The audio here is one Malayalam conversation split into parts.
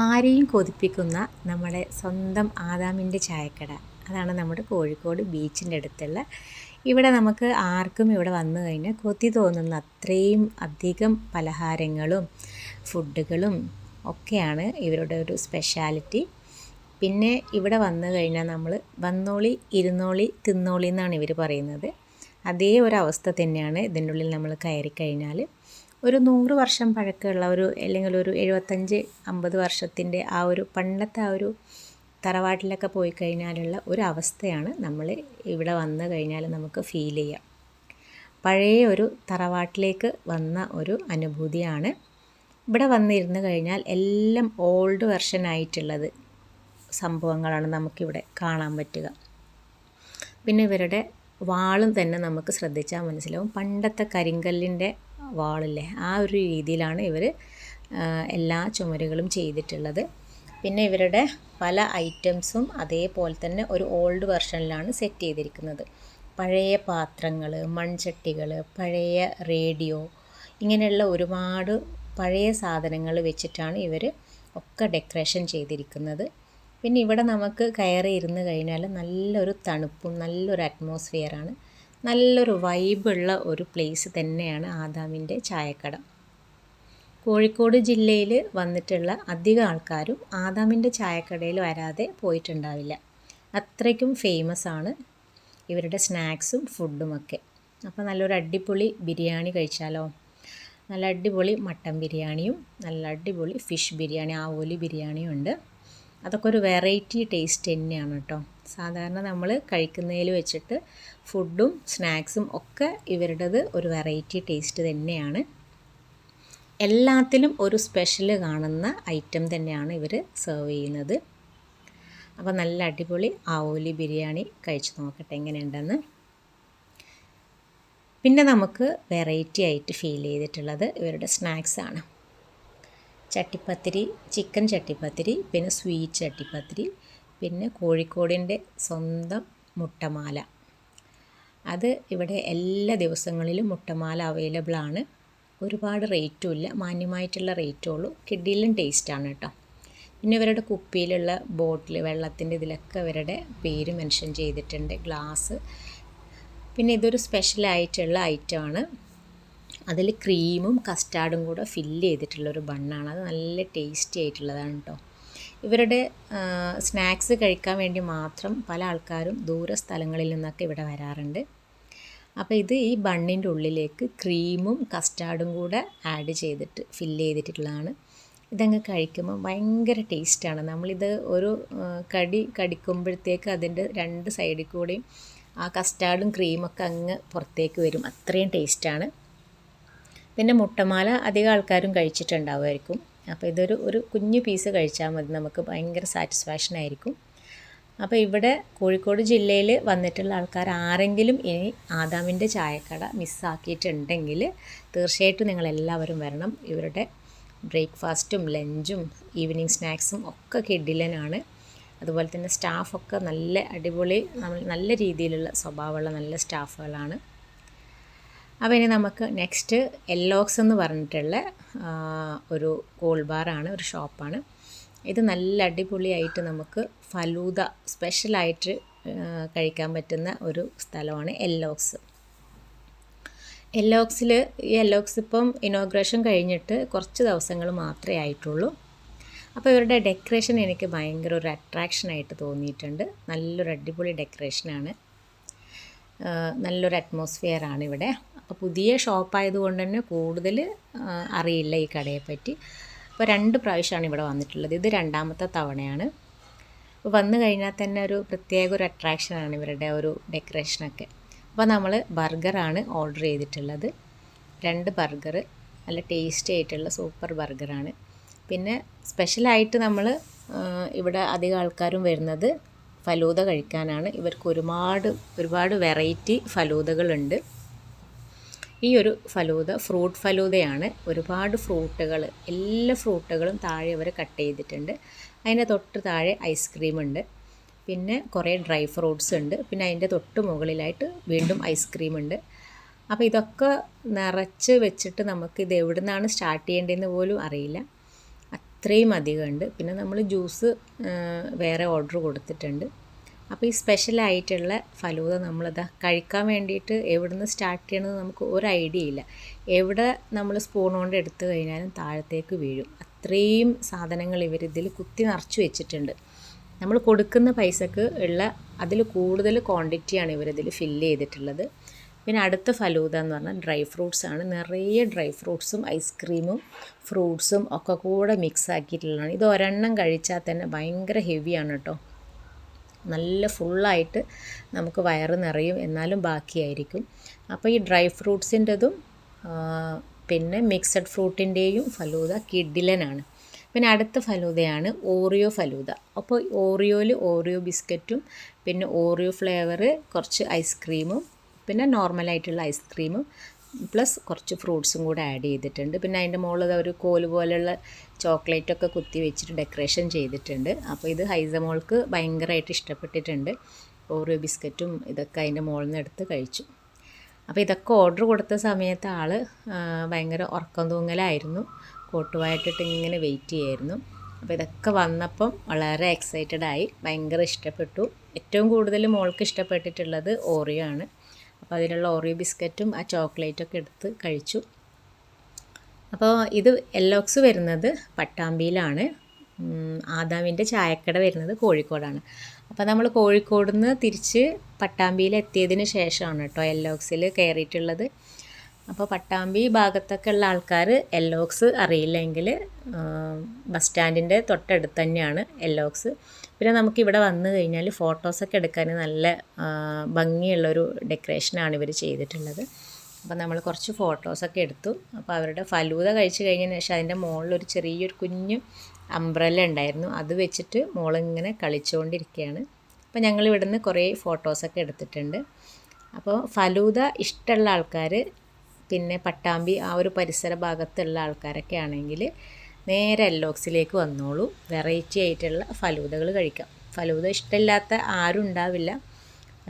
ആരെയും കൊതിപ്പിക്കുന്ന നമ്മുടെ സ്വന്തം ആദാമിന്റെ ചായക്കട. അതാണ് നമ്മുടെ കോഴിക്കോട് ബീച്ചിന്റെ അടുത്തുള്ള. ഇവിടെ നമുക്ക് ആർക്കും ഇവിടെ വന്നു കഴിഞ്ഞാൽ കൊതി തോന്നുന്ന അത്രയും അധികം പലഹാരങ്ങളും ഫുഡുകളും ഒക്കെയാണ് ഇവരുടെ ഒരു സ്പെഷ്യാലിറ്റി. പിന്നെ ഇവിടെ വന്നു കഴിഞ്ഞാൽ നമ്മൾ വന്നോളി ഇരുന്നോളി തിന്നോളി എന്നാണ് ഇവർ പറയുന്നത്. അതേ ഒരു അവസ്ഥ തന്നെയാണ് ഇതിന്റെ ഉള്ളിൽ നമ്മൾ കയറി കഴിഞ്ഞാൽ. ഒരു നൂറ് വർഷം പഴക്കമുള്ള ഒരു അല്ലെങ്കിൽ ഒരു എഴുപത്തഞ്ച് അമ്പത് വർഷത്തിന്റെ ആ ഒരു പണ്ടത്തെ ആ ഒരു തറവാട്ടിലൊക്കെ പോയി കഴിഞ്ഞാലുള്ള ഒരു അവസ്ഥയാണ് നമ്മൾ ഇവിടെ വന്നു കഴിഞ്ഞാൽ നമുക്ക് ഫീൽ ചെയ്യാം. പഴയ ഒരു തറവാട്ടിലേക്ക് വന്ന ഒരു അനുഭൂതിയാണ് ഇവിടെ വന്നിരുന്ന് കഴിഞ്ഞാൽ എല്ലാം ഓൾഡ് വെർഷൻ ആയിട്ടുള്ളത് സംഭവങ്ങളാണ് നമുക്കിവിടെ കാണാൻ പറ്റുക. പിന്നെ ഇവരുടെ വാളും തന്നെ നമുക്ക് ശ്രദ്ധിച്ചാൽ മനസ്സിലാവും. പണ്ടത്തെ കരിങ്കല്ലിന്റെ വാളില്ലേ ആ ഒരു രീതിയിലാണ് ഇവർ എല്ലാ ചുമരുകളും ചെയ്തിട്ടുള്ളത്. പിന്നെ ഇവരുടെ പല ഐറ്റംസും അതേപോലെ തന്നെ ഒരു ഓൾഡ് വെർഷനിലാണ് സെറ്റ് ചെയ്തിരിക്കുന്നത്. പഴയ പാത്രങ്ങൾ മൺചട്ടികൾ പഴയ റേഡിയോ ഇങ്ങനെയുള്ള ഒരുപാട് പഴയ സാധനങ്ങൾ വെച്ചിട്ടാണ് ഇവർ ഒക്കെ ഡെക്കറേഷൻ ചെയ്തിരിക്കുന്നത്. പിന്നെ ഇവിടെ നമുക്ക് കയറി ഇരുന്ന് കഴിഞ്ഞാൽ നല്ലൊരു തണുപ്പും നല്ലൊരു അറ്റ്മോസ്ഫിയറാണ്. നല്ലൊരു വൈബുള്ള ഒരു പ്ലേസ് തന്നെയാണ് ആദാമിന്റെ ചായക്കട. കോഴിക്കോട് ജില്ലയിൽ വന്നിട്ടുള്ള അധികം ആൾക്കാരും ആദാമിന്റെ ചായക്കടയിൽ വരാതെ പോയിട്ടുണ്ടാവില്ല. അത്രയ്ക്കും ഫേമസ് ആണ് ഇവരുടെ സ്നാക്സും ഫുഡുമൊക്കെ അപ്പോൾ നല്ലൊരു അടിപൊളി ബിരിയാണി കഴിച്ചാലോ? നല്ല അടിപൊളി മട്ടൻ ബിരിയാണിയും നല്ല അടിപൊളി ഫിഷ് ബിരിയാണി ആവോലി ബിരിയാണിയും ഉണ്ട്. അതൊക്കെ ഒരു വെറൈറ്റി ടേസ്റ്റ് തന്നെയാണ് കേട്ടോ. സാധാരണ നമ്മൾ കഴിക്കുന്നതിൽ വെച്ചിട്ട് ഫുഡും സ്നാക്സും ഒക്കെ ഇവരുടേത് ഒരു വെറൈറ്റി ടേസ്റ്റ് തന്നെയാണ്. എല്ലാത്തിലും ഒരു സ്പെഷ്യൽ കാണുന്ന ഐറ്റം തന്നെയാണ് ഇവർ സെർവ് ചെയ്യുന്നത്. അപ്പോൾ നല്ല അടിപൊളി ആവോലി ബിരിയാണി കഴിച്ച് നോക്കട്ടെ എങ്ങനെയുണ്ടെന്ന്. പിന്നെ നമുക്ക് വെറൈറ്റി ആയിട്ട് ഫീൽ ചെയ്തിട്ടുള്ളത് ഇവരുടെ സ്നാക്സാണ് ചട്ടിപ്പത്തിരി ചിക്കൻ ചട്ടിപ്പത്തിരി പിന്നെ സ്വീറ്റ് ചട്ടിപ്പത്തിരി പിന്നെ കോഴിക്കോടിന്റെ സ്വന്തം മുട്ടമാല. അത് ഇവിടെ എല്ലാ ദിവസങ്ങളിലും മുട്ടമാല അവൈലബിൾ ആണ്. ഒരുപാട് റേറ്റും ഇല്ല. മാന്യമായിട്ടുള്ള റേറ്റേ ഉള്ളൂ. കിഡിലും ടേസ്റ്റാണ് കേട്ടോ. പിന്നെ ഇവരുടെ കുപ്പിയിലുള്ള ബോട്ടിൽ വെള്ളത്തിന്റെ ഇതിലൊക്കെ ഇവരുടെ പേര് മെൻഷൻ ചെയ്തിട്ടുണ്ട്. ഗ്ലാസ് പിന്നെ ഇതൊരു സ്പെഷ്യലായിട്ടുള്ള ആണ്. അതിൽ ക്രീമും കസ്റ്റാർഡും കൂടെ ഫില്ല് ചെയ്തിട്ടുള്ളൊരു ബണ്ണാണ് അത് നല്ല ടേസ്റ്റി ആയിട്ടുള്ളതാണ് കേട്ടോ. ഇവരുടെ സ്നാക്സ് കഴിക്കാൻ വേണ്ടി മാത്രം പല ആൾക്കാരും ദൂര സ്ഥലങ്ങളിൽ നിന്നൊക്കെ ഇവിടെ വരാറുണ്ട്. അപ്പോൾ ഇത് ഈ ബണ്ണിന്റെ ഉള്ളിലേക്ക് ക്രീമും കസ്റ്റാർഡും കൂടെ ആഡ് ചെയ്തിട്ട് ഫില്ല് ചെയ്തിട്ടുള്ളതാണ്. ഇതങ്ങ് കഴിക്കുമ്പോൾ ഭയങ്കര ടേസ്റ്റാണ്. നമ്മളിത് ഒരു കടി കടിക്കുമ്പോഴത്തേക്ക് അതിന്റെ രണ്ട് സൈഡിൽ കൂടെയും ആ കസ്റ്റാർഡും ക്രീമൊക്കെ അങ്ങ് പുറത്തേക്ക് വരും. അത്രയും ടേസ്റ്റാണ്. പിന്നെ മുട്ടമാല അധികം ആൾക്കാരും കഴിച്ചിട്ടുണ്ടാവുമായിരിക്കും. അപ്പോൾ ഇതൊരു ഒരു കുഞ്ഞു പീസ് കഴിച്ചാൽ മതി. നമുക്ക് ഭയങ്കര സാറ്റിസ്ഫാക്ഷൻ ആയിരിക്കും. അപ്പോൾ ഇവിടെ കോഴിക്കോട് ജില്ലയിൽ വന്നിട്ടുള്ള ആൾക്കാർ ആരെങ്കിലും ഇനി ആദാമിന്റെ ചായക്കട മിസ്സാക്കിയിട്ടുണ്ടെങ്കിൽ തീർച്ചയായിട്ടും നിങ്ങളെല്ലാവരും വരണം. ഇവരുടെ ബ്രേക്ക്ഫാസ്റ്റും ലഞ്ചും ഈവനിങ് സ്നാക്സും ഒക്കെ കിഡിലനാണ്. അതുപോലെ തന്നെ സ്റ്റാഫൊക്കെ നല്ല അടിപൊളി നല്ല രീതിയിലുള്ള സ്വഭാവമുള്ള നല്ല സ്റ്റാഫുകളാണ്. അപ്പോൾ ഇനി നമുക്ക് നെക്സ്റ്റ് എല്ലോക്സ് എന്ന് പറഞ്ഞിട്ടുള്ള ഒരു കൂൾ ബാറാണ് ഒരു ഷോപ്പാണ് ഇത് നല്ല അടിപൊളിയായിട്ട് നമുക്ക് ഫലൂദ സ്പെഷ്യലായിട്ട് കഴിക്കാൻ പറ്റുന്ന ഒരു സ്ഥലമാണ് എല്ലോക്സ് എല്ലോക്സിൽ ഈ എല്ലോക്സ് ഇപ്പം ഇനോഗ്രേഷൻ കഴിഞ്ഞിട്ട് കുറച്ച് ദിവസങ്ങൾ മാത്രമേ ആയിട്ടുള്ളൂ. അപ്പോൾ ഇവരുടെ ഡെക്കറേഷൻ എനിക്ക് ഭയങ്കര ഒരു അട്രാക്ഷനായിട്ട് തോന്നിയിട്ടുണ്ട്. നല്ലൊരു അടിപൊളി ഡെക്കറേഷനാണ് നല്ലൊരു അറ്റ്മോസ്ഫിയറാണ് ഇവിടെ അപ്പോൾ പുതിയ ഷോപ്പായതുകൊണ്ട് തന്നെ കൂടുതൽ അറിയില്ല ഈ കടയെപ്പറ്റി. അപ്പോൾ രണ്ട് പ്രാവശ്യമാണ് ഇവിടെ വന്നിട്ടുള്ളത്. ഇത് രണ്ടാമത്തെ തവണയാണ്. അപ്പോൾ വന്നു കഴിഞ്ഞാൽ തന്നെ ഒരു പ്രത്യേക ഒരു അട്രാക്ഷനാണ് ഇവരുടെ ഒരു ഡെക്കറേഷനൊക്കെ. അപ്പോൾ നമ്മൾ ബർഗറാണ് ഓർഡർ ചെയ്തിട്ടുള്ളത്. രണ്ട് ബർഗർ നല്ല ടേസ്റ്റി ആയിട്ടുള്ള സൂപ്പർ ബർഗറാണ്. പിന്നെ സ്പെഷ്യലായിട്ട് നമ്മൾ ഇവിടെ അധികം ആൾക്കാരും വരുന്നത് ഫലൂദ കഴിക്കാനാണ്. ഇവർക്ക് ഒരുപാട് ഒരുപാട് വെറൈറ്റി ഫലൂതകളുണ്ട് ഈ ഒരു ഫലൂത ഫ്രൂട്ട് ഫലൂതയാണ് ഒരുപാട് ഫ്രൂട്ടുകൾ എല്ലാ ഫ്രൂട്ടുകളും താഴെ അവർ കട്ട് ചെയ്തിട്ടുണ്ട്. അതിന്റെ തൊട്ട് താഴെ ഐസ്ക്രീം ഉണ്ട്. പിന്നെ കുറേ ഡ്രൈ ഫ്രൂട്ട്സ് ഉണ്ട്. പിന്നെ അതിന്റെ തൊട്ട് മുകളിലായിട്ട് വീണ്ടും ഐസ്ക്രീം ഉണ്ട്. അപ്പോൾ ഇതൊക്കെ നിറച്ച് വെച്ചിട്ട് നമുക്ക് ഇത് എവിടെ നിന്നാണ് സ്റ്റാർട്ട് ചെയ്യേണ്ടതെന്ന് പോലും അറിയില്ല. അത്രയും അധികം ഉണ്ട് പിന്നെ നമ്മൾ ജ്യൂസ് വേറെ ഓർഡർ കൊടുത്തിട്ടുണ്ട്. അപ്പോൾ ഈ സ്പെഷ്യലായിട്ടുള്ള ഫലൂത നമ്മളിതാ കഴിക്കാൻ വേണ്ടിയിട്ട് എവിടുന്ന് സ്റ്റാർട്ട് ചെയ്യണമെന്ന് നമുക്ക് ഒരു ഐഡിയ ഇല്ല. എവിടെ നമ്മൾ സ്പൂൺ കൊണ്ട് എടുത്തു കഴിഞ്ഞാലും താഴത്തേക്ക് വീഴും. അത്രയും സാധനങ്ങൾ ഇവരിതിൽ കുത്തി നിറച്ച് വെച്ചിട്ടുണ്ട്. നമ്മൾ കൊടുക്കുന്ന പൈസക്ക് ഉള്ള അതിൽ കൂടുതൽ ക്വാണ്ടിറ്റിയാണ് ഇവരിതിൽ ഫില്ല് ചെയ്തിട്ടുള്ളത്. പിന്നെ അടുത്ത ഫലൂദ എന്ന് പറഞ്ഞാൽ ഡ്രൈ ഫ്രൂട്ട്സ് ആണ്. നിറയെ ഡ്രൈ ഫ്രൂട്ട്സും ഐസ്ക്രീമും ഫ്രൂട്ട്സും ഒക്കെ കൂടെ മിക്സ് ആക്കിയിട്ടുള്ളതാണ്. ഇത് ഒരെണ്ണം കഴിച്ചാൽ തന്നെ ഭയങ്കര ഹെവിയാണ് കേട്ടോ. നല്ല ഫുള്ളായിട്ട് നമുക്ക് വയറ് നിറയും എന്നാലും ബാക്കിയായിരിക്കും. അപ്പോൾ ഈ ഡ്രൈ ഫ്രൂട്ട്സിന്റെതും പിന്നെ മിക്സഡ് ഫ്രൂട്ടിന്റെയും ഫലൂദ കിഡിലനാണ് പിന്നെ അടുത്ത ഫലൂദയാണ് ഓറിയോ ഫലൂദ. അപ്പോൾ ഓറിയോയിൽ ഓറിയോ ബിസ്ക്കറ്റും പിന്നെ ഓറിയോ ഫ്ലേവർ കുറച്ച് ഐസ്ക്രീമും പിന്നെ നോർമലായിട്ടുള്ള ഐസ്ക്രീമും പ്ലസ് കുറച്ച് ഫ്രൂട്ട്സും കൂടെ ആഡ് ചെയ്തിട്ടുണ്ട്. പിന്നെ അതിന്റെ മുകളിൽ ഒരു കോൽ പോലെയുള്ള ചോക്ലേറ്റൊക്കെ കുത്തി വെച്ചിട്ട് ഡെക്കറേഷൻ ചെയ്തിട്ടുണ്ട്. അപ്പോൾ ഇത് ഹൈസമോൾക്ക് ഭയങ്കരമായിട്ട് ഇഷ്ടപ്പെട്ടിട്ടുണ്ട്. ഓരോ ബിസ്ക്കറ്റും ഇതൊക്കെ അതിന്റെ മുകളിൽ നിന്ന് എടുത്ത് കഴിച്ചു. അപ്പോൾ ഇതൊക്കെ ഓർഡർ കൊടുത്ത സമയത്ത് ആൾ ഭയങ്കര ഉറക്കം തൂങ്ങലായിരുന്നു. കോട്ടുവായിട്ടിട്ട് ഇങ്ങനെ വെയിറ്റ് ചെയ്യായിരുന്നു. അപ്പോൾ ഇതൊക്കെ വന്നപ്പം വളരെ എക്സൈറ്റഡ് ആയി. ഭയങ്കര ഇഷ്ടപ്പെട്ടു. ഏറ്റവും കൂടുതൽ മോൾക്ക് ഇഷ്ടപ്പെട്ടിട്ടുള്ളത് ഓറിയോ ആണ്. അപ്പോൾ അതിനുള്ള ഓറിയോ ബിസ്ക്കറ്റും ആ ചോക്ലേറ്റൊക്കെ എടുത്ത് കഴിച്ചു. അപ്പോൾ ഇത് എല്ലോക്സ് വരുന്നത് പട്ടാമ്പിയിലാണ്. ആദാമിന്റെ ചായക്കട വരുന്നത് കോഴിക്കോടാണ്. അപ്പോൾ നമ്മൾ കോഴിക്കോട് നിന്ന് തിരിച്ച് പട്ടാമ്പിയിൽ എത്തിയതിന് ശേഷമാണ് കേട്ടോ എല്ലോക്സിൽ കയറിയിട്ടുള്ളത്. അപ്പോൾ പട്ടാമ്പി ഭാഗത്തൊക്കെ ഉള്ള ആൾക്കാർ എല്ലോക്സ് അറിയില്ലെങ്കിൽ ബസ് സ്റ്റാൻഡിന്റെ തൊട്ടടുത്ത് തന്നെയാണ് എല്ലോക്സ്. പിന്നെ നമുക്ക് ഇവിടെ വന്നു കഴിഞ്ഞാൽ ഫോട്ടോസൊക്കെ എടുക്കാൻ നല്ല ഭംഗിയുള്ളൊരു ഡെക്കറേഷനാണ് ഇവർ ചെയ്തിട്ടുള്ളത്. അപ്പോൾ നമ്മൾ കുറച്ച് ഫോട്ടോസൊക്കെ എടുത്തു. അപ്പോൾ അവരുടെ ഫലൂത കഴിച്ച് കഴിഞ്ഞതിന് ശേഷം അതിന്റെ മുകളിലൊരു ചെറിയൊരു കുഞ്ഞ് അംബ്രല്ല ഉണ്ടായിരുന്നു. അത് വെച്ചിട്ട് മോളിങ്ങനെ കളിച്ചുകൊണ്ടിരിക്കുകയാണ്. അപ്പോൾ ഞങ്ങൾ ഇവിടുന്ന് കുറേ ഫോട്ടോസൊക്കെ എടുത്തിട്ടുണ്ട്. അപ്പോൾ ഫലൂത ഇഷ്ടമുള്ള ആൾക്കാർ പിന്നെ പട്ടാമ്പി ആ ഒരു പരിസര ഭാഗത്തുള്ള ആൾക്കാരൊക്കെ ആണെങ്കിൽ നേരെ അല്ലോക്സിലേക്ക് വന്നോളൂ. വെറൈറ്റി ആയിട്ടുള്ള ഫലൂദകൾ കഴിക്കാം. ഫലൂദ ഇഷ്ടമില്ലാത്ത ആരും ഉണ്ടാവില്ല.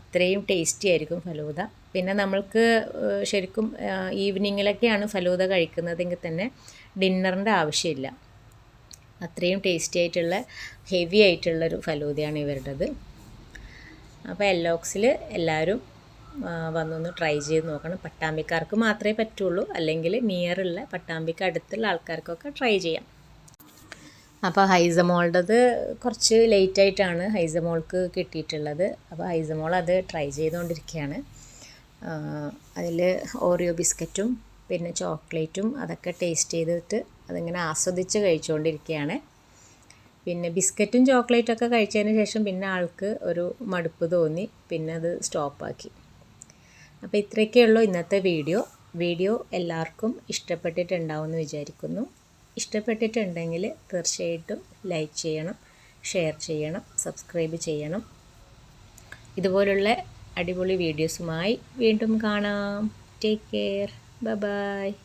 അത്രയും ടേസ്റ്റി ആയിരിക്കും ഫലൂദ. പിന്നെ നമ്മൾക്ക് ശരിക്കും ഈവനിങ്ങിലൊക്കെയാണ് ഫലൂദ കഴിക്കുന്നതെങ്കിൽ തന്നെ ഡിന്നറിന്റെ ആവശ്യമില്ല. അത്രയും ടേസ്റ്റി ആയിട്ടുള്ള ഹെവി ആയിട്ടുള്ളൊരു ഫലൂദയാണ് ഇവരുടേത്. അപ്പോൾ എല്ലോക്സിൽ എല്ലാവരും വന്നൊന്ന് ട്രൈ ചെയ്ത് നോക്കണം. പട്ടാമ്പിക്കാർക്ക് മാത്രമേ പറ്റുള്ളൂ. അല്ലെങ്കിൽ നിയറുള്ള പട്ടാമ്പിക്ക് അടുത്തുള്ള ആൾക്കാർക്കൊക്കെ ട്രൈ ചെയ്യാം. അപ്പോൾ ഹൈസമോളുടേത് കുറച്ച് ലേറ്റ് ആയിട്ടാണ് ഹൈസമോൾക്ക് കിട്ടിയിട്ടുള്ളത്. അപ്പോൾ ഹൈസമോൾ അത് ട്രൈ ചെയ്തുകൊണ്ടിരിക്കുകയാണ്. അതിൽ ഓറിയോ ബിസ്ക്കറ്റും പിന്നെ ചോക്ലേറ്റും അതൊക്കെ ടേസ്റ്റ് ചെയ്തിട്ട് അതിങ്ങനെ ആസ്വദിച്ച് കഴിച്ചുകൊണ്ടിരിക്കുകയാണ്. പിന്നെ ബിസ്ക്കറ്റും ചോക്ലേറ്റൊക്കെ കഴിച്ചതിന് ശേഷം പിന്നെ ആൾക്ക് ഒരു മടുപ്പ് തോന്നി. പിന്നെ അത് സ്റ്റോപ്പാക്കി അപ്പോൾ ഇത്രയൊക്കെയുള്ളൂ ഇന്നത്തെ വീഡിയോ. വീഡിയോ എല്ലാവർക്കും ഇഷ്ടപ്പെട്ടിട്ടുണ്ടാവുമെന്ന് വിചാരിക്കുന്നു. ഇഷ്ടപ്പെട്ടിട്ടുണ്ടെങ്കിൽ തീർച്ചയായിട്ടും ലൈക്ക് ചെയ്യണം ഷെയർ ചെയ്യണം സബ്സ്ക്രൈബ് ചെയ്യണം. ഇതുപോലുള്ള അടിപൊളി വീഡിയോസുമായി വീണ്ടും കാണാം. Take care. ബൈ.